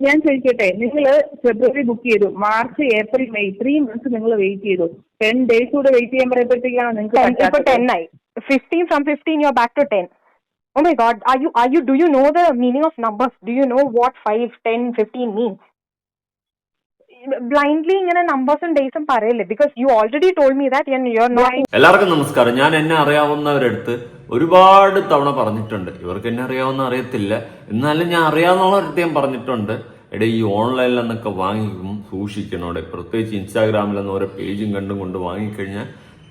ഞാൻ ചോദിക്കട്ടെ നിങ്ങൾ ഫെബ്രുവരി ബുക്ക് ചെയ്തു. March April May three months നിങ്ങൾ വെയിറ്റ് ചെയ്തു. ടെൻ ഡേയ്സ് കൂടെ വെയിറ്റ് ചെയ്യാൻ പറയുമ്പോഴത്തേക്കാണ് ഇപ്പൊ നിങ്ങൾക്ക് ടെൻ ആയി. Fifteen from fifteen you back to ten oh my God are you are you do you know the meaning of numbers do you know what five ten fifteen means blindly ഇങ്ങനെ നമ്പേഴ്സും ഡേയ്സും പറയല്ലേ? Because you already told me that എല്ലാവർക്കും നമസ്കാരം. ഞാൻ എന്നെ അറിയാവുന്നവരെടുത്ത് ഒരുപാട് തവണ പറഞ്ഞിട്ടുണ്ട്. ഇവർക്ക് എന്നെ അറിയാവുന്ന അറിയത്തില്ല. എന്നാലും ഞാൻ അറിയാവുന്നവരടുത്ത് ഞാൻ പറഞ്ഞിട്ടുണ്ട്. എടേ ഈ ഓൺലൈനിൽ നിന്നൊക്കെ വാങ്ങിക്കും സൂക്ഷിക്കണോടെ. പ്രത്യേകിച്ച് ഇൻസ്റ്റാഗ്രാമിൽ നിന്ന് ഓരോ പേജും കണ്ടും കൊണ്ട് വാങ്ങിക്കഴിഞ്ഞാൽ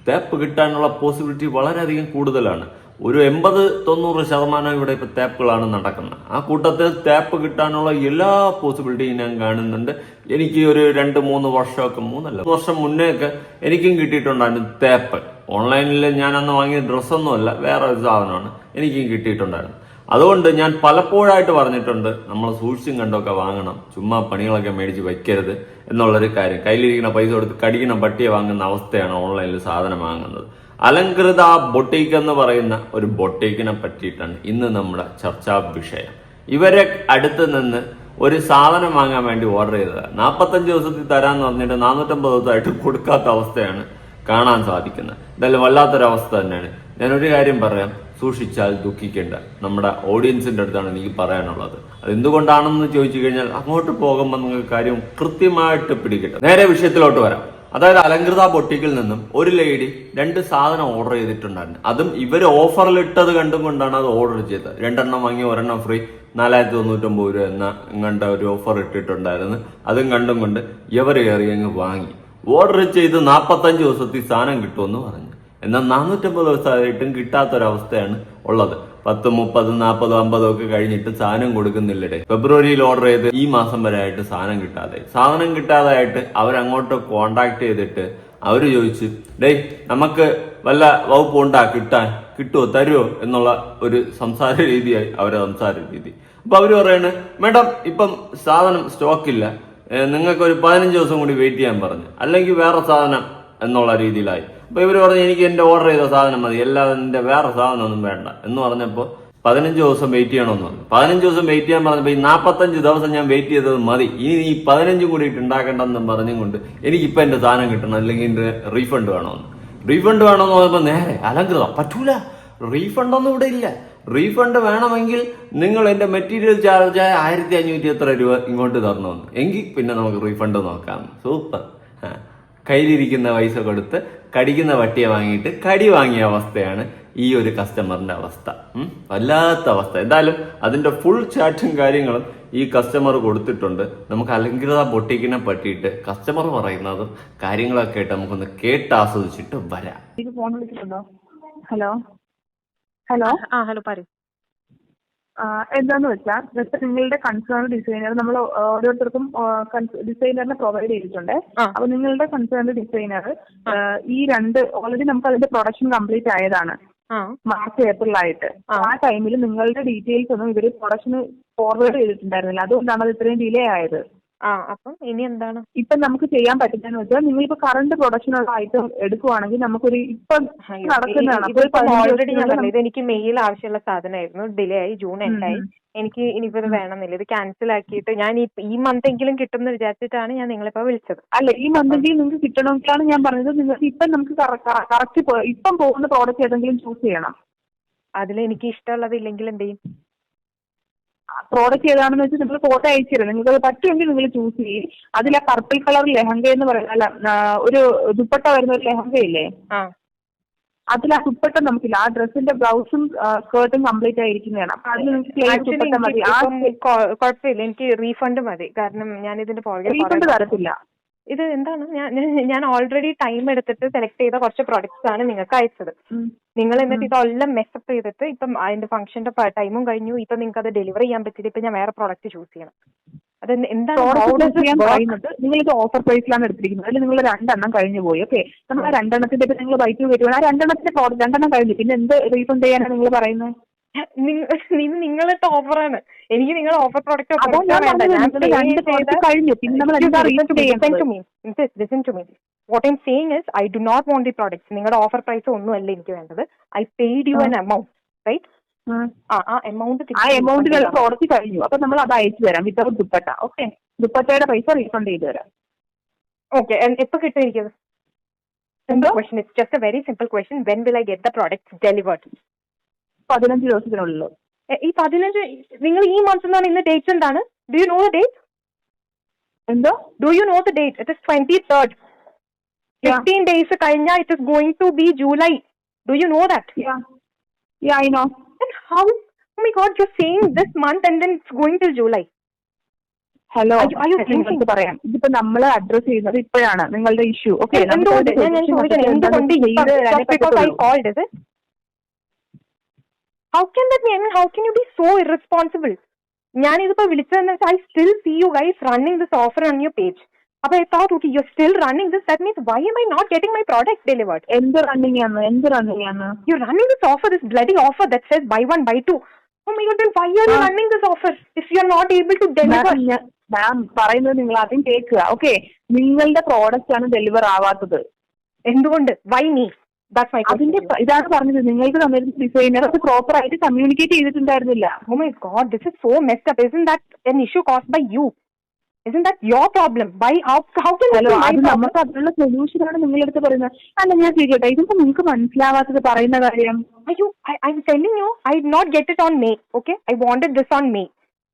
തേപ്പ് കിട്ടാനുള്ള പോസിബിലിറ്റി വളരെയധികം കൂടുതലാണ്. ഒരു എൺപത് തൊണ്ണൂറ് ശതമാനം ഇവിടെ ഇപ്പൊ തേപ്പുകളാണ് നടക്കുന്നത്. ആ കൂട്ടത്തിൽ തേപ്പ് കിട്ടാനുള്ള എല്ലാ പോസിബിലിറ്റിയും ഞാൻ കാണുന്നുണ്ട്. എനിക്ക് ഒരു രണ്ട് മൂന്ന് വർഷമൊക്കെ മൂന്നല്ല വർഷം മുന്നേ ഒക്കെ എനിക്കും കിട്ടിയിട്ടുണ്ടായിരുന്നു തേപ്പ് ഓൺലൈനിൽ ഞാൻ അന്ന് വാങ്ങിയ ഡ്രസ്സൊന്നുമല്ല വേറെ ഒരു സാധനമാണ് എനിക്കും കിട്ടിയിട്ടുണ്ടായിരുന്നു. അതുകൊണ്ട് ഞാൻ പലപ്പോഴായിട്ട് പറഞ്ഞിട്ടുണ്ട് നമ്മൾ സൂക്ഷിച്ചും കണ്ടൊക്കെ വാങ്ങണം ചുമ്മാ പണികളൊക്കെ മേടിച്ച് വയ്ക്കരുത് എന്നുള്ളൊരു കാര്യം. കയ്യിലിരിക്കുന്ന പൈസ കൊടുത്ത് കടിക്കുന്ന പട്ടിയെ വാങ്ങുന്ന അവസ്ഥയാണ് ഓൺലൈനിൽ സാധനം വാങ്ങുന്നത്. അലങ്കൃത ബൊട്ടീക്ക് എന്ന് പറയുന്ന ഒരു ബൊട്ടീക്കിനെ പറ്റിയിട്ടാണ് ഇന്ന് നമ്മുടെ ചർച്ചാ വിഷയം. ഇവരെ അടുത്ത് നിന്ന് ഒരു സാധനം വാങ്ങാൻ വേണ്ടി ഓർഡർ ചെയ്തതാണ്. നാൽപ്പത്തഞ്ച് ദിവസത്തിൽ തരാമെന്ന് പറഞ്ഞിട്ട് നാനൂറ്റമ്പത് ദിവസമായിട്ട് കൊടുക്കാത്ത അവസ്ഥയാണ് കാണാൻ സാധിക്കുന്നത്. എന്തായാലും വല്ലാത്തൊരവസ്ഥ തന്നെയാണ്. ഞാനൊരു കാര്യം പറയാം. സൂക്ഷിച്ചാൽ ദുഃഖിക്കേണ്ട നമ്മുടെ ഓഡിയൻസിന്റെ അടുത്താണ് എനിക്ക് പറയാനുള്ളത്. അത് എന്തുകൊണ്ടാണെന്ന് ചോദിച്ചു കഴിഞ്ഞാൽ അങ്ങോട്ട് പോകുമ്പോൾ നിങ്ങൾക്ക് കാര്യം കൃത്യമായിട്ട് പിടിക്കട്ടെ നേരെ വിഷയത്തിലോട്ട് വരാം. അതായത് അലങ്കൃത ബൊട്ടിക്കിൽ നിന്നും ഒരു ലേഡി രണ്ട് സാധനം ഓർഡർ ചെയ്തിട്ടുണ്ടായിരുന്നു. അതും ഇവർ ഓഫറിൽ ഇട്ടത് കണ്ടും കൊണ്ടാണ് അത് ഓർഡർ ചെയ്തത്. രണ്ടെണ്ണം വാങ്ങി ഒരെണ്ണം ഫ്രീ നാലായിരത്തി തൊണ്ണൂറ്റൊമ്പത് രൂപ എന്ന കണ്ട ഒരു ഓഫർ ഇട്ടിട്ടുണ്ടായിരുന്നു. അതും കണ്ടും കൊണ്ട് ഇവർ കയറി അങ്ങ് വാങ്ങി. ഓർഡർ ചെയ്ത് നാൽപ്പത്തഞ്ച് ദിവസത്തിൽ സാധനം കിട്ടുമെന്ന് പറഞ്ഞു. എന്നാൽ നാനൂറ്റമ്പത് ദിവസമായിട്ടും കിട്ടാത്തൊരവസ്ഥയാണ് ഉള്ളത്. പത്ത് മുപ്പത് നാൽപ്പത് അമ്പതോ ഒക്കെ കഴിഞ്ഞിട്ട് സാധനം കൊടുക്കുന്നില്ലടേ. ഫെബ്രുവരിയിൽ ഓർഡർ ചെയ്ത് ഈ മാസം വരെ ആയിട്ട് സാധനം കിട്ടാതെ. സാധനം കിട്ടാതായിട്ട് അവരങ്ങോട്ട് കോണ്ടാക്ട് ചെയ്തിട്ട് അവർ ചോദിച്ചു ഡേയ് നമുക്ക് വല്ല വകുപ്പ് ഉണ്ടാ കിട്ടാൻ? കിട്ടുമോ തരുമോ എന്നുള്ള ഒരു സംസാര രീതിയായി അവരെ സംസാര രീതി. അപ്പൊ അവർ പറയാണ് മേഡം ഇപ്പം സാധനം സ്റ്റോക്കില്ല നിങ്ങൾക്ക് ഒരു പതിനഞ്ച് ദിവസം കൂടി വെയിറ്റ് ചെയ്യാൻ പറഞ്ഞു. അല്ലെങ്കിൽ വേറെ സാധനം എന്നുള്ള രീതിയിലായി. അപ്പൊ ഇവർ പറഞ്ഞു എനിക്ക് എന്റെ ഓർഡർ ചെയ്ത സാധനം മതി. അല്ലാതെ എന്റെ വേറെ സാധനം ഒന്നും വേണ്ട. എന്ന് പറഞ്ഞപ്പോൾ പതിനഞ്ച് ദിവസം വെയിറ്റ് ചെയ്യണമെന്ന് പറഞ്ഞു. പതിനഞ്ച് ദിവസം വെയിറ്റ് ചെയ്യാൻ പറഞ്ഞപ്പോൾ ഈ നാൽപ്പത്തഞ്ച് ദിവസം ഞാൻ വെയിറ്റ് ചെയ്തത് മതി. ഇനി ഈ പതിനഞ്ചും കൂടി ഉണ്ടാക്കണ്ടെന്നും പറഞ്ഞുകൊണ്ട് എനിക്കിപ്പോൾ എന്റെ സാധനം കിട്ടണം അല്ലെങ്കിൽ എന്റെ റീഫണ്ട് വേണമെന്ന്. റീഫണ്ട് വേണമെന്ന് പറഞ്ഞപ്പോൾ നേരെ അലങ്കൃതം. പറ്റൂല. റീഫണ്ട് ഒന്നും ഇവിടെ ഇല്ല. റീഫണ്ട് വേണമെങ്കിൽ നിങ്ങൾ എന്റെ മെറ്റീരിയൽ ചാർജ് ആയിരത്തി അഞ്ഞൂറ്റി എത്ര രൂപ ഇങ്ങോട്ട് തരണമെന്ന്. എങ്കിൽ പിന്നെ നമുക്ക് റീഫണ്ട് നോക്കാം. സൂപ്പർ. കയ്യിലിരിക്കുന്ന പൈസ കൊടുത്ത് കടിക്കുന്ന വട്ടിയെ വാങ്ങിയിട്ട് കടി വാങ്ങിയ അവസ്ഥയാണ് ഈ ഒരു കസ്റ്റമറിന്റെ അവസ്ഥ. വല്ലാത്ത അവസ്ഥ. എന്തായാലും അതിന്റെ ഫുൾ ചാറ്റും കാര്യങ്ങളും ഈ കസ്റ്റമർ കൊടുത്തിട്ടുണ്ട്. നമുക്ക് അലങ്കൃത പൊട്ടിക്കിനെ പറ്റിയിട്ട് കസ്റ്റമർ പറയുന്നതും കാര്യങ്ങളൊക്കെ ആയിട്ട് നമുക്കൊന്ന് കേട്ടാസ്വദിച്ചിട്ട് വരാം. ഹലോ ഹലോ ആ ഹലോ പറയൂ. എന്താന്ന് വെച്ചാൽ ജസ്റ്റ് നിങ്ങളുടെ കൺസേൺ ഡിസൈനർ നമ്മൾ ഓരോരുത്തർക്കും ഡിസൈനറിനെ പ്രൊവൈഡ് ചെയ്തിട്ടുണ്ട്. അപ്പൊ നിങ്ങളുടെ കൺസേൺ ഡിസൈനർ ഈ രണ്ട് ഓൾറെഡി നമുക്ക് അതിന്റെ പ്രൊഡക്ഷൻ കംപ്ലീറ്റ് ആയതാണ്. മാർച്ച് ഏപ്രിലായിട്ട്. ആ. ടൈമിൽ നിങ്ങളുടെ ഡീറ്റെയിൽസ് ഒന്നും ഇവർ പ്രൊഡക്ഷന് ഫോർവേഡ് ചെയ്തിട്ടുണ്ടായിരുന്നില്ല. അതുകൊണ്ടാണ് അത് ഇത്രയും ഡിലേ ആയത്. ആ അപ്പം ഇനി എന്താണ്? ഇപ്പൊ നമുക്ക് ചെയ്യാൻ പറ്റുന്നതെന്ന് വെച്ചാൽ നിങ്ങൾ ഇപ്പൊ കറണ്ട് പ്രൊഡക്ഷനുള്ള ഐറ്റം എടുക്കുവാണെങ്കിൽ നമുക്കൊരു ഇപ്പൊ നടക്കുന്നതാണ്. ഇത് എനിക്ക് മെയിൽ ആവശ്യമുള്ള സാധനമായിരുന്നു ഡിലേ ആയി ജൂൺ എൻഡായി. എനിക്ക് ഇനിയിപ്പോ ഇത് വേണമെന്നില്ല ഇത് ക്യാൻസൽ ആക്കിയിട്ട് ഞാൻ ഈ ഈ മന്ത് എങ്കിലും കിട്ടുമെന്ന് വിചാരിച്ചിട്ടാണ് ഞാൻ നിങ്ങളിപ്പോ വിളിച്ചത്. അല്ല ഈ മന്ത് എങ്കിലും നിങ്ങൾക്ക് കിട്ടണമെങ്കിലാണ് ഞാൻ പറഞ്ഞത്. നിങ്ങൾക്ക് ഇപ്പം നമുക്ക് കറക്റ്റ് ഇപ്പം പോകുന്ന പ്രോഡക്റ്റ് ഏതെങ്കിലും ചൂസ് ചെയ്യണം. അതിൽ എനിക്ക് ഇഷ്ടമുള്ളത് ഇല്ലെങ്കിൽ എന്ത് ചെയ്യും? പ്രോഡക്റ്റ് ഏതാണെന്ന് വെച്ചാൽ നിങ്ങൾ ഫോട്ടോ അയച്ചു തരാം നിങ്ങൾക്ക് അത് പറ്റുമെങ്കിൽ നിങ്ങൾ ചൂസ് ചെയ്യും. അതിൽ ആ പർപ്പിൾ കളർ ലെഹങ്ക എന്ന് പറയുന്ന അല്ല ഒരു ദുപ്പട്ട വരുന്ന ഒരു ലെഹങ്കയില്ലേ അതിൽ ആ. ദുപ്പട്ട നമുക്കില്ല. ആ ഡ്രസ്സിന്റെ ബ്ലൗസും സ്കേർട്ടും കംപ്ലീറ്റ് ആയിരിക്കുന്നതാണ്. അപ്പൊ അതിൽ നിങ്ങൾക്ക് മതി. ആ കുഴപ്പമില്ല. എനിക്ക് റീഫണ്ട് മതി. കാരണം ഞാൻ ഇതിന്റെ റീഫണ്ട് തരത്തില്ല. ഇത് എന്താണ്? ഞാൻ ഞാൻ- ഓൾറെഡി ടൈം എടുത്തിട്ട് സെലക്ട് ചെയ്ത കുറച്ച് പ്രൊഡക്ട്സ് ആണ് നിങ്ങൾക്ക് അയച്ചത്. നിങ്ങൾ എന്നിട്ട് ഇതെല്ലാം മെസ്സപ്പ് ചെയ്തിട്ട് ഇപ്പം അതിന്റെ ഫംഗ്ഷന്റെ ടൈമും കഴിഞ്ഞു. ഇപ്പൊ നിങ്ങൾക്ക് അത് ഡെലിവറി ചെയ്യാൻ പറ്റില്ല ഇപ്പൊ ഞാൻ വേറെ പ്രോഡക്റ്റ് ചൂസ് ചെയ്യണം. അത് എന്താണ് നിങ്ങൾ ഇത് ഓഫർ പ്രൈസിലാണ് എടുത്തിരിക്കുന്നത്. അതിൽ നിങ്ങൾ രണ്ടെണ്ണം കഴിഞ്ഞു പോയി. ഓക്കെ നമ്മൾ ആ രണ്ടെണ്ണത്തിന്റെ ഇപ്പൊ നിങ്ങൾ ബൈക്ക് കയറ്റുവാണ് ആ രണ്ടെണ്ണത്തിന്റെ പ്രോഡക്റ്റ് രണ്ടെണ്ണം കഴിഞ്ഞു. പിന്നെ എന്ത് റീഫണ്ട് ചെയ്യാനാണ് നിങ്ങൾ പറയുന്നത്? നിങ്ങ- നിങ്ങളിട്ട് ഓഫർ ഓഫറാണ് എനിക്ക് നിങ്ങൾ offer product what I'm saying is I do not want the products നിങ്ങളുടെ ഓഫർ പ്രൈസ് ഒന്നും അല്ല എനിക്ക് വേണ്ടത്. I paid you. An amount right. ആ. ആ എമൗണ്ട് ആ എമൗണ്ടിലുള്ള പ്രോഡക്റ്റ് കഴിഞ്ഞു. അപ്പൊ നമ്മൾ അത് അയച്ചു തരാം വിത്തൗട്ട് ദുപ്പട്ട. ഓക്കെ ദുപ്പട്ടയുടെ പൈസ റീഫണ്ട് ചെയ്തു തരാം. ഓക്കെ എപ്പോ കിട്ടും എനിക്കത് എന്തോ? Question. It's just a very simple question. When will I get the product delivered? പതിനഞ്ച് ദിവസത്തിനുള്ളിൽ ഈ പതിനഞ്ച് നിങ്ങൾ ഈ മന്ത് എന്നാണ് ഇന്ന് ഡേറ്റ് എന്താണ്? Do you know the date എന്തോ? Do you know the date it is twenty third Yeah. Fifteen days കഴിഞ്ഞാൽ it is going to be July do you know that yeah yeah I know how my God you saying this month and then it's going till July hello നിങ്ങൾക്ക് പറയാം. ഇതിപ്പോ നമ്മൾ address ചെയ്യുന്നത് ഇപ്പോഴാണ്. നിങ്ങളുടെ issue okay എന്തുകൊണ്ട് ഞാൻ ഞാൻ ചോദിക്കുന്നത് എന്തുകൊണ്ട് ബിക്കോസ് ഐ കോൾഡ് ഇത് how can that mean how can you be so irresponsible ഞാൻ ഇതിപ്പോ വിളിച്ചതെന്ന് വെച്ചാൽ I still see you guys running this offer on your page അപ്പൊ I thought okay you still running this that means why am I not getting my product delivered എന്ത് running ആണ് എന്ത് running ആണ് You're running this offer, this bloody offer that says buy one, buy two. Oh my god, then why are you Ah. running this offer if you're not able to deliver? മാം പറയുന്നത് നിങ്ങൾ ആദ്യം കേൾക്കുക. Okay നിങ്ങളുടെ product ആണ് deliver ആവാത്തത്. എന്തുകൊണ്ട്? Y me my അതിന്റെ ഇതാണ് പറഞ്ഞത്. നിങ്ങൾക്ക് തന്നിരുന്ന ഡിസൈനർ അത് പ്രോപ്പർ ആയിട്ട് കമ്മ്യൂണിക്കേറ്റ് ചെയ്തിട്ടുണ്ടായിരുന്നില്ല. ഹോ my God this is so messed up is that an issue caused by you നമുക്ക് അതിനുള്ള സൊല്യൂഷൻ ആണ് നിങ്ങളെടുത്ത് പറയുന്നത്. അല്ല ഞാൻ ചെയ്തോട്ടെ ഇതിപ്പോ നിങ്ങൾക്ക് മനസ്സിലാവാത്തത് പറയുന്ന കാര്യം? You I I am sending you I not get it on May okay I wanted this on May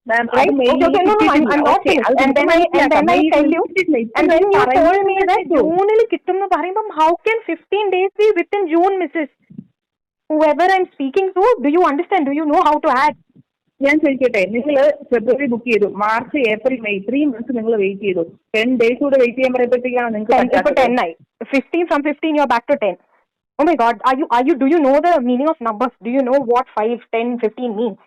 on May. Ma'am Right? Okay, okay, no, no, I'm, I'm not saying. And then I, and then I tell you, and then you told me that ജൂണിൽ കിട്ടും എന്ന് പറയുമ്പം how can 15 days be within June, Mrs. Whoever I'm speaking to, do you understand? Do you know how to add? ഞാൻ ചോദിക്കട്ടെ നിങ്ങൾ February book ചെയ്തു March April May three months നിങ്ങൾ wait ചെയ്തു ടെൻ ഡേയ്സ് കൂടെ വെയിറ്റ് ചെയ്യാൻ പറയുമ്പോഴത്തേക്കാണ് Ten, നിങ്ങൾക്ക് ഇപ്പൊ ടെൻ ആയി fifteen from fifteen you back to ten oh my god are you are you do you know the meaning of numbers do you know what 5 10 15 means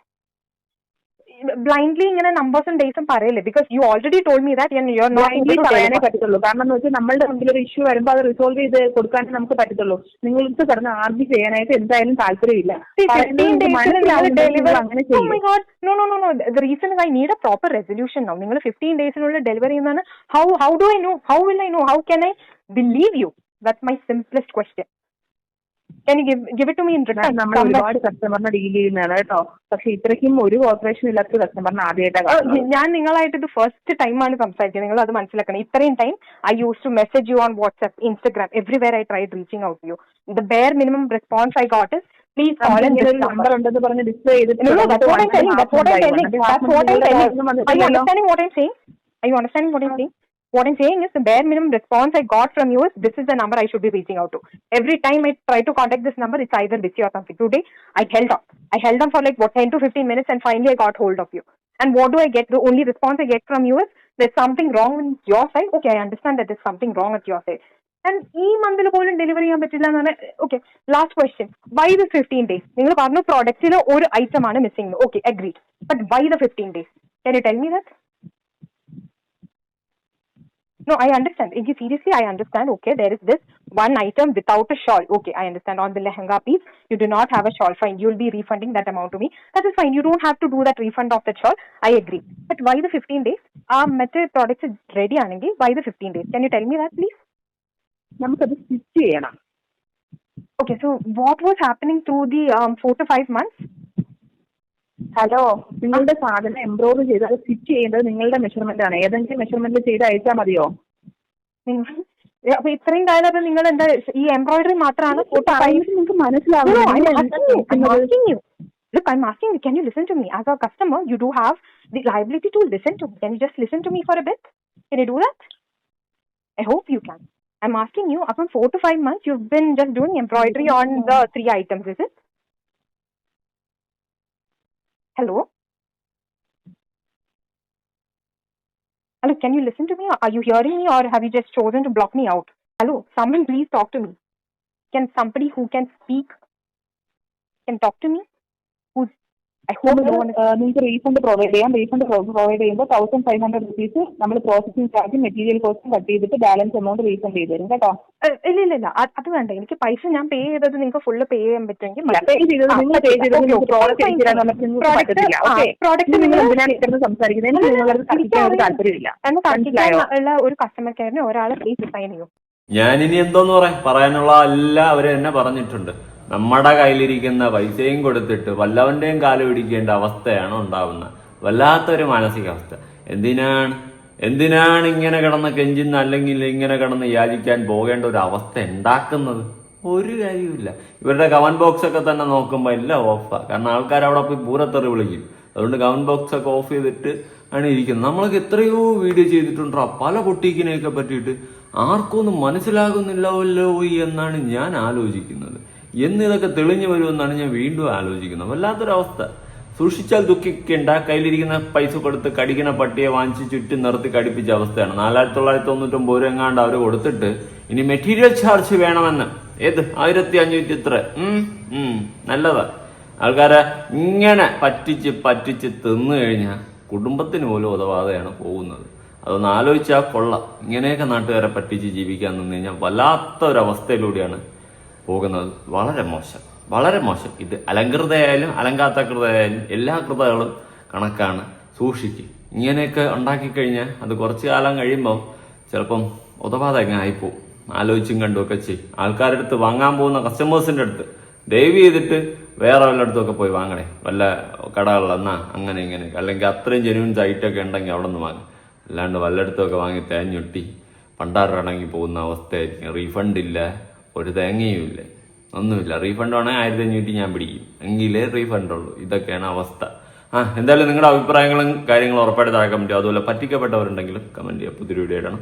blindly ഇങ്ങനെ നമ്പേഴ്സും ഡേയ്സും പറയല്ലേ? Because you already told me that you are not blindly പറയാനേ പറ്റത്തുള്ളൂ. കാരണം എന്ന് വെച്ചാൽ നമ്മളുടെ മുമ്പിൽ ഒരു ഇഷ്യൂ വരുമ്പോൾ അത് റിസോൾവ് ചെയ്ത് കൊടുക്കാനേ നമുക്ക് പറ്റത്തുള്ളൂ. നിങ്ങൾക്ക് കിടന്ന് ആർജി ചെയ്യാനായിട്ട് എന്തായാലും താല്പര്യമില്ല. പറയുന്നത് 15 നിങ്ങൾക്ക് days നിങ്ങൾ മനസ്സിലാവുന്നുണ്ടെങ്കിൽ ഡെലിവർ നിങ്ങൾ അങ്ങനെ ഓ മൈ ചെയ്യും God no no no no the reason I need a proper resolution no നിങ്ങൾ ഫിഫ്റ്റീൻ ഡേയ്സിനുള്ളിൽ ഡെലിവറി ചെയ്യുന്നതാണ്. How how do I know how will I know how can I believe you that's my simplest question give it to me in return നമ്മൾ ഒരുപാട് കസ്റ്റമറിനെ deal ചെയ്യുന്നതാണ് കേട്ടോ. പക്ഷെ ഇത്രയ്ക്കും ഒരു കോർപ്പറേഷൻ ഇല്ലാത്ത കസ്റ്റമറിന് ആദ്യമായിട്ടാണ്. ഞാൻ നിങ്ങളായിട്ട് ഇത് ഫസ്റ്റ് ടൈമാണ് സംസാരിക്കുന്നത്. നിങ്ങൾ അത് മനസ്സിലാക്കണം. ഇത്രയും time I use to message you on WhatsApp Instagram everywhere I try reaching out you the bare minimum response I got is please call I ഒരു നമ്പർ നമ്പർ ഉണ്ടെന്ന് പറഞ്ഞ് ഡിസ്പ്ലേ ചെയ്തിട്ട് No, no, that's what I'm വന്നിട്ട് telling. That's what I'm half telling. month ആയി. That's half what I'm month telling. ഒന്നും Are you വന്നിട്ടില്ലല്ലോ. understanding what I'm saying? Are you understanding what I'm saying? What I'm saying is the bare minimum response I got from you is this is the number I should be reaching out to. Every time I try to contact this number, it's either busy or something. Today, I held on. I held on for like what 10 to 15 minutes and finally I got hold of you. And what do I get? The only response I get from you is there's something wrong with your side. Okay, I understand that there's something wrong at your side. And ഈ മന്തിൽ പോലും delivery ചെയ്യാൻ പറ്റില്ല എന്ന് പറഞ്ഞാൽ okay last question by the fifteen days നിങ്ങൾ പറഞ്ഞു പ്രോഡക്റ്റിൽ ഒരു ഐറ്റം ആണ് missing okay agreed but by the fifteen days can you tell me that No, I understand. Iggy, seriously, I understand. Okay, there is this one item without a shawl. Okay, I understand. On the lehenga piece, you do not have a shawl. Fine, you'll be refunding that amount to me. That is fine. You don't have to do that refund of the shawl. I agree. But why the 15 days? Our metal products is ready, Anangi. Why the 15 days? Can you tell me that, please? നമുക്കത് stitch ചെയ്യണം Okay, so what was happening through the um, four to five months? Hello നിങ്ങളുടെ സാധനം embroidery ചെയ്ത് അത് stitch ചെയ്യുന്നത് നിങ്ങളുടെ measurement ആണ് ഏതെങ്കിലും മെഷർമെന്റ് ചെയ്ത് അയച്ചാൽ മതിയോ അപ്പൊ ഇത്രയും കാലം നിങ്ങൾ എന്താ ഈ എംബ്രോയിഡറി മാത്രമാണ് നിങ്ങൾക്ക് No, മനസ്സിലാവുന്നു no, I'm നിങ്ങൾ എന്താ asking you. I'm കേൾക്കുന്നത്? asking you. Look, I'm asking you. Can you listen to me? As a customer, you do have the liability to listen to me. Can you just listen to me for a bit? Can you do that? I hope you can. I'm asking you. Upon four to five months, you've been just doing embroidery on the three items, is it? Hello. Hello. Can you listen to me? Are you hearing me, or have you just chosen to block me out? Hello. Someone, please talk to me. Can somebody who can speak can talk to me? Who's നമ്മൾ നിങ്ങൾക്ക് refund provide ചെയ്യാം. Refund provide ചെയ്യുമ്പോൾ thousand five hundred rupees നമ്മൾ processing ചാർജും material കോസ്റ്റും cut ചെയ്തിട്ട് balance amount refund ചെയ്ത് തരും. കേട്ടോ? ഇല്ല ഇല്ല ഇല്ല. അത് വേണ്ട. എനിക്ക് പൈസ ഞാൻ പേ ചെയ്തത് നിങ്ങൾക്ക് ഫുള്ള് പേ ചെയ്യാൻ പറ്റുമെങ്കിൽ. പ്രോഡക്റ്റ് നിങ്ങൾ ഉള്ള ഒരു കസ്റ്റമർ കെയറിനെ ഒരാളെ പ്ലീസ് ഡിസൈൻ ചെയ്യും. ഞാനിനി എന്തോന്ന് പറയാം? പറയാനുള്ള എല്ലാം അവർ എന്നെ പറഞ്ഞിട്ടുണ്ട്. നമ്മുടെ കയ്യിലിരിക്കുന്ന പൈസയും കൊടുത്തിട്ട് വല്ലവന്റെയും കാൽ പിടിക്കേണ്ട അവസ്ഥയാണ് ഉണ്ടാവുന്നത്. വല്ലാത്തൊരു മാനസികാവസ്ഥ. എന്തിനാണ്? എന്തിനാണ് ഇങ്ങനെ കിടന്ന് കെഞ്ചുന്ന അല്ലെങ്കിൽ ഇങ്ങനെ കിടന്ന് യാചിക്കാൻ പോകേണ്ട ഒരു അവസ്ഥ ഉണ്ടാക്കുന്നത്? ഒരു കാര്യമില്ല ഇവരുടെ കമന്റ് ബോക്സ് ഒക്കെ തന്നെ നോക്കുമ്പോൾ എല്ലാം ഓഫാണ് കാരണം ആൾക്കാർ അവിടെ പോയി പൂരത്തെറി വിളിക്കും. അതുകൊണ്ട് കമന്റ് ബോക്സ് ഒക്കെ ഓഫ് ചെയ്തിട്ട് ആണ് ഇരിക്കുന്നത്. നമ്മളൊക്കെ എത്രയോ വീഡിയോ ചെയ്തിട്ടുണ്ടോ പല പൊട്ടീക്കിനെയൊക്കെ പറ്റിയിട്ട് ആർക്കൊന്നും മനസ്സിലാകുന്നില്ലല്ലോ എന്നാണ് ഞാൻ ആലോചിക്കുന്നത്. എന്ന് ഇതൊക്കെ തെളിഞ്ഞു വരുമെന്നാണ് ഞാൻ വീണ്ടും ആലോചിക്കുന്നത്. വല്ലാത്തൊരവസ്ഥ. സൂക്ഷിച്ചാൽ ദുഃഖിക്കേണ്ട കയ്യിലിരിക്കുന്ന പൈസ കൊടുത്ത് കടിക്കണ പട്ടിയെ വാങ്ങിച്ച് ചുറ്റും നിർത്തി കടിപ്പിച്ച അവസ്ഥയാണ്. നാലായിരത്തി തൊള്ളായിരത്തി തൊണ്ണൂറ്റൊമ്പത് രൂപ എങ്ങാണ്ട് അവർ കൊടുത്തിട്ട് ഇനി മെറ്റീരിയൽ ചാർജ് വേണമെന്ന്. ഏത്? ആയിരത്തി അഞ്ഞൂറ്റി ഇത്ര നല്ലതാ. ആൾക്കാരെ ഇങ്ങനെ പറ്റിച്ച് പറ്റിച്ച് തിന്നു കഴിഞ്ഞാൽ കുടുംബത്തിന് പോലും ഉതവാതെയാണ് പോകുന്നത്. അതൊന്ന് ആലോചിച്ചാൽ കൊള്ളാം. ഇങ്ങനെയൊക്കെ നാട്ടുകാരെ പറ്റിച്ച് ജീവിക്കാൻ നിന്ന് കഴിഞ്ഞാൽ വല്ലാത്തൊരവസ്ഥയിലൂടെയാണ് പോകുന്നത് വളരെ മോശം. വളരെ മോശം. ഇത് അലങ്കൃതയായാലും അലങ്കാത്ത കൃതയായാലും എല്ലാ കൃതകളും കണക്കാണ് സൂക്ഷിക്കും ഇങ്ങനെയൊക്കെ ഉണ്ടാക്കി കഴിഞ്ഞാൽ അത് കുറച്ച് കാലം കഴിയുമ്പോൾ ചിലപ്പം ഉതവാതെ അങ്ങ് ആയിപ്പോവും. ആലോചിച്ചും കണ്ടുമൊക്കെ ചെയ്യും. ആൾക്കാരുടെ അടുത്ത് വാങ്ങാൻ പോകുന്ന കസ്റ്റമേഴ്സിന്റെ അടുത്ത് ദയവ് ചെയ്തിട്ട് വേറെ വല്ലയിടത്തൊക്കെ പോയി വാങ്ങണേ. വല്ല കടകളിലെന്നാ അങ്ങനെ ഇങ്ങനെ അല്ലെങ്കിൽ അത്രയും ജെനുവിൻ സൈറ്റൊക്കെ ഉണ്ടെങ്കിൽ അവിടെ നിന്ന് വാങ്ങും. അല്ലാണ്ട് വല്ലയിടത്തും വാങ്ങി തേഞ്ഞൊട്ടി പണ്ടാറടങ്ങി പോകുന്ന അവസ്ഥയായിരിക്കും. റീഫണ്ട് ഇല്ല. ഒരു തേങ്ങയുമില്ല ഒന്നുമില്ല. റീഫണ്ട് വേണേൽ ആയിരത്തി അഞ്ഞൂറ്റി ഞാൻ പിടിക്കും. എങ്കിലേ റീഫണ്ട് ഉള്ളൂ. ഇതൊക്കെയാണ് അവസ്ഥ. ആ എന്തായാലും നിങ്ങളുടെ അഭിപ്രായങ്ങളും കാര്യങ്ങളും ഉറപ്പായിട്ട് താഴെ കമന്റ് അതുപോലെ പറ്റിക്കപ്പെട്ടവരുണ്ടെങ്കിലും കമന്റ് ചെയ്യുക പുതിയ വീഡിയോ ഇടണം.